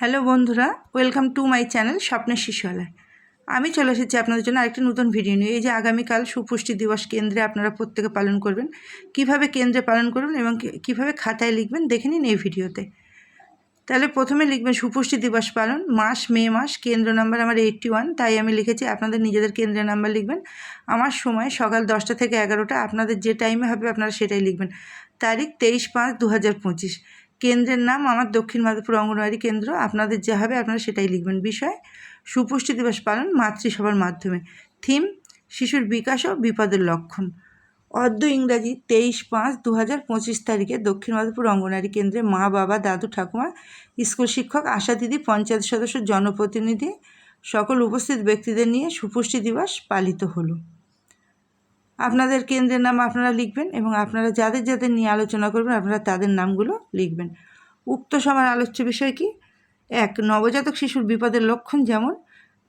Hello বন্ধুরা, welcome to my channel স্বপ্নের শিশুয়ালয় আমি চলে এসেছি আপনাদের জন্য আরেকটি নতুন ভিডিও নিয়ে। এই যে আগামীকাল সুপুষ্টি দিবস কেন্দ্রে আপনারা প্রত্যেকে পালন করবেন। কীভাবে কেন্দ্রে পালন করবেন এবং কীভাবে খাতায় লিখবেন দেখে নিন এই ভিডিওতে। তাহলে প্রথমে লিখবেন সুপুষ্টি দিবস পালন, মাস মে মাস, কেন্দ্র নাম্বার আমার এইটটি ওয়ান তাই আমি লিখেছি আপনাদের নিজেদের কেন্দ্রের নাম্বার লিখবেন। আমার সময় সকাল দশটা থেকে এগারোটা, আপনাদের যে টাইমে হবে আপনারা সেটাই লিখবেন। তারিখ তেইশ পাঁচ দু হাজার পঁচিশ। কেন্দ্রের নাম আমার দক্ষিণ মাধবপুর অঙ্গনওয়াড়ি কেন্দ্র। আপনাদের যা হবে আপনারা সেটাই লিখবেন বিষয়। সুপুষ্টি দিবস পালন মাতৃসভার মাধ্যমে। থিম, শিশুর বিকাশ ও বিপদের লক্ষণ। অর্ধ ইংরাজি তেইশ পাঁচ দু হাজার পঁচিশ তারিখে দক্ষিণ মাধবপুর অঙ্গনারী কেন্দ্রে মা, বাবা, দাদু, ঠাকুমা, স্কুল শিক্ষক, আশা দিদি, পঞ্চায়েত সদস্য, জনপ্রতিনিধি সকল উপস্থিত ব্যক্তিদের নিয়ে সুপুষ্টি দিবস পালিত হলো। আপনাদের কেন্দ্রের নাম আপনারা লিখবেন এবং আপনারা যাদের যাদের নিয়ে আলোচনা করবেন, আপনারা তাদের নামগুলো লিখবেন। উক্ত সভার আলোচ্য বিষয় কি? এক, নবজাতক শিশুর বিপদের লক্ষণ যেমন,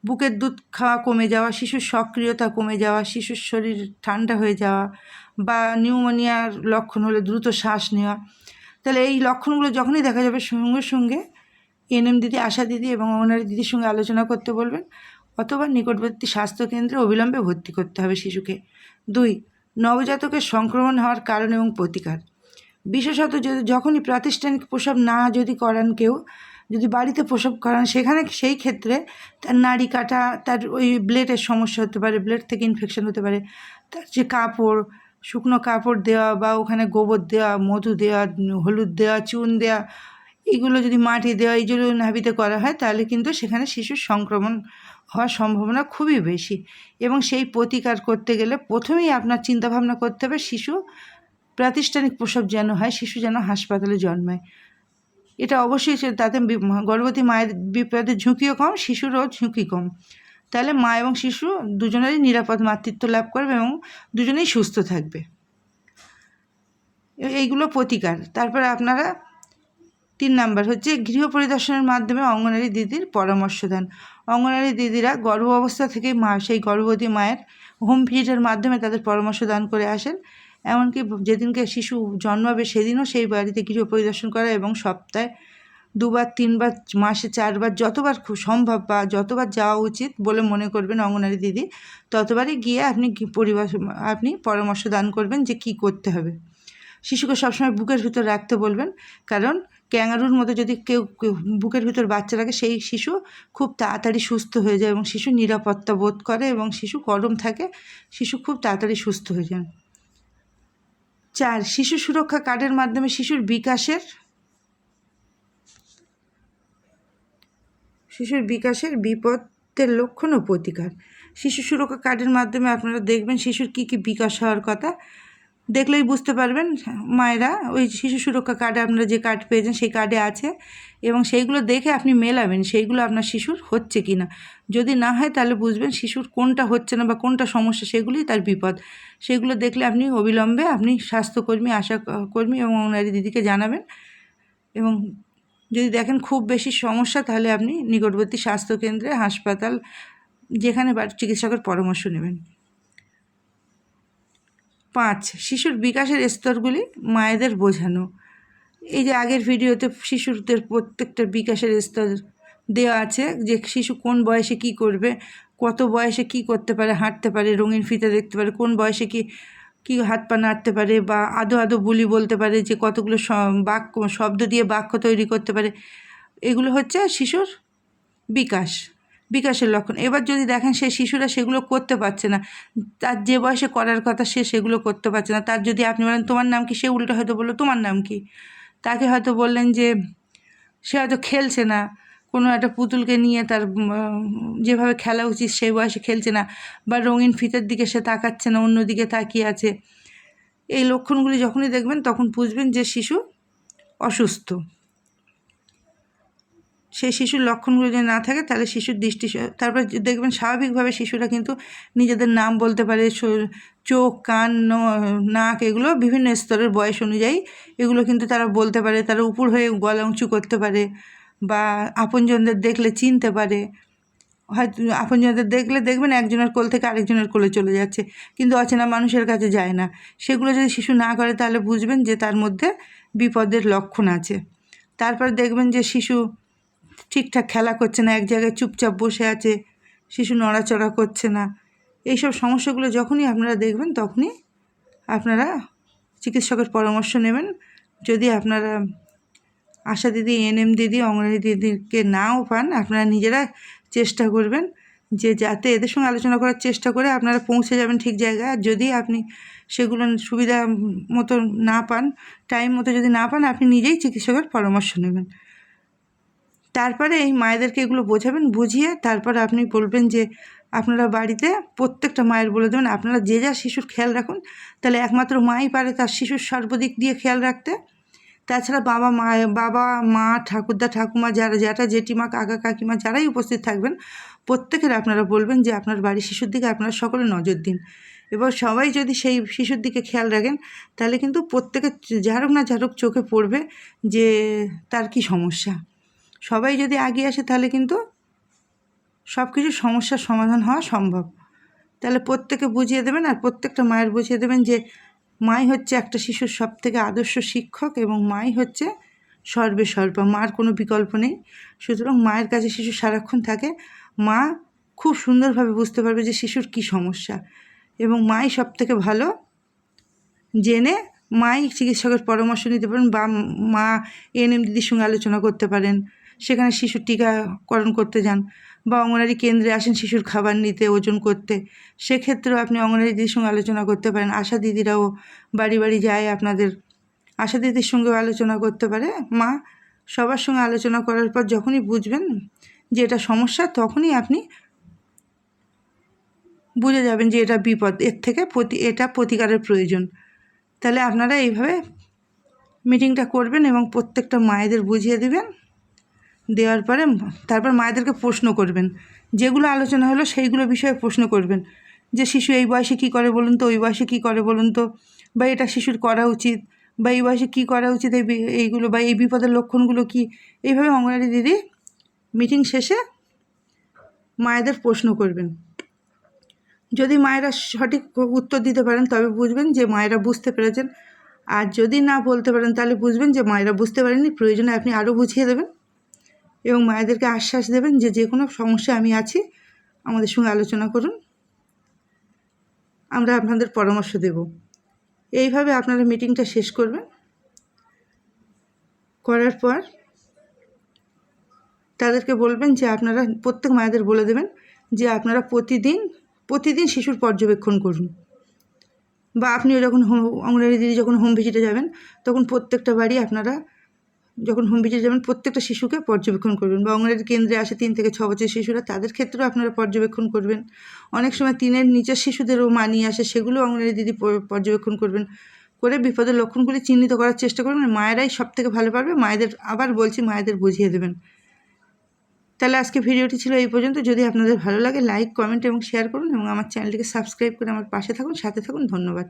বুকের দুধ খাওয়া কমে যাওয়া, শিশুর সক্রিয়তা কমে যাওয়া, শিশুর শরীর ঠান্ডা হয়ে যাওয়া বা নিউমোনিয়ার লক্ষণ হলে দ্রুত শ্বাস নেওয়া। তাহলে এই লক্ষণগুলো যখনই দেখা যাবে সঙ্গে সঙ্গে এনএম দিদি আশা দিদি এবং অঙ্গনারী দিদির সঙ্গে আলোচনা করতে বলবেন। অথবা নিকটবর্তী স্বাস্থ্যকেন্দ্রে অবিলম্বে ভর্তি করতে হবে শিশুকে। দুই, নবজাতকের সংক্রমণ হওয়ার কারণ এবং প্রতিকার। বিশেষত যদি যখনই প্রাতিষ্ঠানিক প্রসব না যদি করান কেউ, যদি বাড়িতে প্রসব করান, সেখানে সেই ক্ষেত্রে তার নাড়ি কাটা, তার ওই ব্লেডের সমস্যা হতে পারে, ব্লেড থেকে ইনফেকশন হতে পারে, তার যে কাপড়, শুকনো কাপড় দেওয়া বা ওখানে গোবর দেওয়া, মধু দেওয়া, হলুদ দেওয়া, চুন দেওয়া এগুলো যদি মাটি দেওয়া এইগুলো নাভিতে করা হয়, তাহলে কিন্তু সেখানে শিশুর সংক্রমণ হওয়ার সম্ভাবনা খুবই বেশি। এবং সেই প্রতিকার করতে গেলে প্রথমেই আপনার চিন্তাভাবনা করতে হবে, শিশু প্রাতিষ্ঠানিক প্রসব যেন হয়, শিশু যেন হাসপাতালে জন্মায়। এটা অবশ্যই তাতে গর্ভবতী মায়ের বিপদের ঝুঁকিও কম, শিশুরও ঝুঁকি কম। তাহলে মা এবং শিশু দুজনেরই নিরাপদ মাতৃত্ব লাভ করবে এবং দুজনেই সুস্থ থাকবে। এইগুলো প্রতিকার। তারপরে আপনারা তিন নাম্বার হচ্ছে গৃহ পরিদর্শনের মাধ্যমে অঙ্গনারী দিদির পরামর্শ দেন। অঙ্গনারী দিদিরা গর্ভ অবস্থা থেকে মা, সেই গর্ভবতী মায়ের হোম ভিজিটের মাধ্যমে তাদের পরামর্শ দান করে আসেন। এমনকি যেদিনকে শিশু জন্মাবে সেদিনও সেই বাড়িতে গৃহ পরিদর্শন করা এবং সপ্তাহে দুবার, তিনবার, মাসে চারবার যতবার খুব সম্ভব বা যতবার যাওয়া উচিত বলে মনে করবেন অঙ্গনারী দিদি, ততবারই গিয়ে আপনি পরিবার, আপনি পরামর্শ দান করবেন যে কি করতে হবে। শিশুকে সবসময় বুকের ভিতর রাখতে বলবেন, কারণ ক্যাঙ্গারুর মতো যদি কেউ বুকের ভিতর বাচ্চা রাখে, সেই শিশু খুব তাড়াতাড়ি সুস্থ হয়ে যায় এবং শিশু নিরাপত্তা বোধ করে এবং শিশু গরম থাকে, শিশু খুব তাড়াতাড়ি সুস্থ হয়ে যান চার, শিশু সুরক্ষা কার্ডের মাধ্যমে শিশুর বিকাশের শিশুর বিকাশের বিপদের লক্ষণ ও প্রতিকার। শিশু সুরক্ষা কার্ডের মাধ্যমে আপনারা দেখবেন শিশুর কী কী বিকাশ হওয়ার কথা। দেখলেই বুঝতে পারবেন, মায়েরা, ওই শিশু সুরক্ষা কার্ডে আপনারা যে কার্ড পেয়েছেন সেই কার্ডে আছে এবং সেইগুলো দেখে আপনি মেলাবেন সেইগুলো আপনার শিশুর হচ্ছে কি না। যদি না হয় তাহলে বুঝবেন শিশুর কোনটা হচ্ছে না বা কোনটা সমস্যা সেগুলোই তার বিপদ। সেগুলো দেখলে আপনি অবিলম্বে আপনি স্বাস্থ্যকর্মী, আশা কর্মী এবং ওনারি দিদিকে জানাবেন এবং যদি দেখেন খুব বেশি সমস্যা তাহলে আপনি নিকটবর্তী স্বাস্থ্যকেন্দ্রে, হাসপাতাল, যেখানে চিকিৎসকের পরামর্শ নেবেন। পাঁচ, শিশুর বিকাশের স্তরগুলি মায়েদের বোঝানো। এই যে আগের ভিডিওতে শিশুদের প্রত্যেকটা বিকাশের স্তর দেওয়া আছে, যে শিশু কোন বয়সে কি করবে, কত বয়সে কি করতে পারে, হাঁটতে পারে, রঙিন ফিতে দেখতে পারে, কোন বয়সে কি কি হাত পা নাড়তে পারে বা আদো আদো বুলি বলতে পারে, যে কতগুলো বাক্য, শব্দ দিয়ে বাক্য তৈরি করতে পারে, এগুলো হচ্ছে শিশুর বিকাশ। বিকাশের লক্ষণ। এবার যদি দেখেন সেই শিশুরা সেগুলো করতে পারছে না, তার যে বয়সে করার কথা সে সেগুলো করতে পারছে না। তার যদি আপনি বলেন, তোমার নাম কি? সে উল্টো হয়তো বলল, তোমার নাম কি? তাকে হয়তো বললেন যে, সে হয়তো খেলছে না। কোনো একটা পুতুলকে নিয়ে তার যেভাবে খেলা উচিত সেই বয়সে খেলছে না বা রঙিন ফিতের দিকে সে তাকাচ্ছে না, অন্যদিকে তাকিয়ে আছে। এই লক্ষণগুলি যখনই দেখবেন, তখন বুঝবেন যে শিশু অসুস্থ। সেই শিশুর লক্ষণগুলো যদি না থাকে, তাহলে শিশুর দৃষ্টি তারপর দেখবেন স্বাভাবিকভাবে শিশুরা কিন্তু নিজেদের নাম বলতে পারে চোখ, কান নাক এগুলো বিভিন্ন স্তরের বয়স অনুযায়ী এগুলো কিন্তু তারা বলতে পারে। তারা উপর হয়ে গলা উঁচু করতে পারে বা আপনজনদের দেখলে চিনতে পারে। হয়তো আপনজনদের দেখলে দেখবেন একজনের কোল থেকে আরেকজনের কোলে চলে যাচ্ছে, কিন্তু অচেনা মানুষের কাছে যায় না। সেগুলো যদি শিশু না করে তাহলে বুঝবেন যে তার মধ্যে বিপদের লক্ষণ আছে। তারপর দেখবেন যে শিশু ঠিকঠাক খেলা করছে না, এক জায়গায় চুপচাপ বসে আছে, শিশু নড়াচড়া করছে না। এইসব সমস্যাগুলো যখনই আপনারা দেখবেন, তখনই আপনারা চিকিৎসকের পরামর্শ নেবেন। যদি আপনারা আশা দিদি, এনএম দিদি অঙ্গনারী দিদিকে নাও পান, আপনারা নিজেরা চেষ্টা করবেন যে যাতে এদের সঙ্গে আলোচনা করার চেষ্টা করে আপনারা পৌঁছে যাবেন ঠিক জায়গায়। আর যদি আপনি সেগুলো সুবিধা মতো না পান, টাইম মতো যদি না পান, আপনি নিজেই চিকিৎসকের পরামর্শ নেবেন। তারপরে এই মায়েদেরকে এগুলো বোঝাবেন, বুঝিয়ে তারপরে আপনি বলবেন যে, আপনারা বাড়িতে প্রত্যেকটা মায়ের বলে দেবেন, আপনারা যে যা শিশুর খেয়াল রাখুন, তাহলে একমাত্র মাই পারে তার শিশুর সর্বদিক দিয়ে খেয়াল রাখতে। তাছাড়া বাবা মা বাবা, মা, ঠাকুরদা, ঠাকুমা, যারা জ্যাঠা জেঠিমা, কাকা, কাকিমা, যারাই উপস্থিত থাকবেন, প্রত্যেকের আপনারা বলবেন যে, আপনার বাড়ির শিশুর দিকে আপনারা সকলে নজর দিন। এবার সবাই যদি সেই শিশুর দিকে খেয়াল রাখেন, তাহলে কিন্তু প্রত্যেকের যারুক না যারুক চোখে পড়বে যে, তার কি সমস্যা? সবাই যদি আগিয়ে আসে তাহলে কিন্তু সব কিছু সমস্যার সমাধান হওয়া সম্ভব। তাহলে প্রত্যেকে বুঝিয়ে দেবেন আর প্রত্যেকটা মায়ের বুঝিয়ে দেবেন যে মাই হচ্ছে একটা শিশুর সব থেকে আদর্শ শিক্ষক এবং মাই হচ্ছে সর্বে সর্বা, মার কোনো বিকল্প নেই। সুতরাং মায়ের কাছে শিশু সারাক্ষণ থাকে, মা খুব সুন্দরভাবে বুঝতে পারবে যে শিশুর কী সমস্যা এবং মাই সব থেকে ভালো জেনে মাই চিকিৎসকের পরামর্শ নিতে পারেন বা মা এনএম দিদির সঙ্গে আলোচনা করতে পারেন। সেখানে শিশুর টিকাকরণ করতে যান বা অঙ্গনারী কেন্দ্রে আসেন শিশুর খাবার নিতে, ওজন করতে। সেক্ষেত্রেও আপনি অঙ্গনারী দিদির সঙ্গে আলোচনা করতে পারেন। আশা দিদিরাও বাড়ি বাড়ি যায় আপনাদের। আশা দিদির সঙ্গেও আলোচনা করতে পারে। মা সবার সঙ্গে আলোচনা করার পর যখনই বুঝবেন যে এটা সমস্যা, তখনই আপনি বুঝে যাবেন যে এটা বিপদ। এর থেকে প্রতি, এটা প্রতিকারের প্রয়োজন। তাহলে আপনারা এইভাবে মিটিংটা করবেন এবং প্রত্যেকটা মায়েদের বুঝিয়ে দেবেন। দেওয়ার পরে তারপর মায়েদেরকে প্রশ্ন করবেন। যেগুলো আলোচনা হলো সেইগুলো বিষয়ে প্রশ্ন করবেন। যে শিশু এই বয়সে কী করে বলুন তো? ওই বয়সে কী করে বলুন তো? বা এটা শিশুর করা উচিত? বা এই বয়সে কী করা উচিত? এই এইগুলো বা এই বিপদের লক্ষণগুলো কী? এইভাবে অঙ্গনারী দিদি মিটিং শেষে মায়েদের প্রশ্ন করবেন। যদি মায়েরা সঠিক উত্তর দিতে পারেন, তবে বুঝবেন যে মায়েরা বুঝতে পেরেছেন। আর যদি না বলতে পারেন, তাহলে বুঝবেন যে মায়েরা বুঝতে পারেননি। প্রয়োজনে আপনি আরও বুঝিয়ে দেবেন। এবং মায়েদেরকে আশ্বাস দেবেন যে যে কোনো সমস্যা আমি আছি, আমাদের সঙ্গে আলোচনা করুন। আমরা আপনাদের পরামর্শ দেব। এইভাবে আপনারা মিটিংটা শেষ করবেন। করার পর তাদেরকে বলবেন যে আপনারা, প্রত্যেক মায়েদের বলে দেবেন যে আপনারা প্রতিদিন প্রতিদিন শিশুর পর্যবেক্ষণ করুন। বা আপনিও যখন হোম অঙ্গনারী দিদি যখন হোম ভিজিটে যাবেন, তখন প্রত্যেকটা বাড়ি আপনারা যখন হোম ভিজিটে যাবেন, প্রত্যেকটা শিশুকে পর্যবেক্ষণ করবেন বা অঙ্গনারী কেন্দ্রে আসে তিন থেকে ছ বছর শিশুরা, তাদের ক্ষেত্রেও আপনারা পর্যবেক্ষণ করবেন। অনেক সময় তিনের নিচের শিশুদেরও মানিয়ে আসে, সেগুলো অঙ্গনারী দিদি পর্যবেক্ষণ করবেন। করে বিপদের লক্ষণগুলি চিহ্নিত করার চেষ্টা করবেন মায়েরাই সব থেকে ভালো পারবে, মায়েদের, আবার বলছি মায়েদের বুঝিয়ে দেবেন। তাহলে আজকে ভিডিওটি ছিল এই পর্যন্ত। যদি আপনাদের ভালো লাগে লাইক কমেন্ট এবং শেয়ার করুন এবং আমার চ্যানেলটিকে সাবস্ক্রাইব করে আমার পাশে থাকুন, সাথে থাকুন, ধন্যবাদ।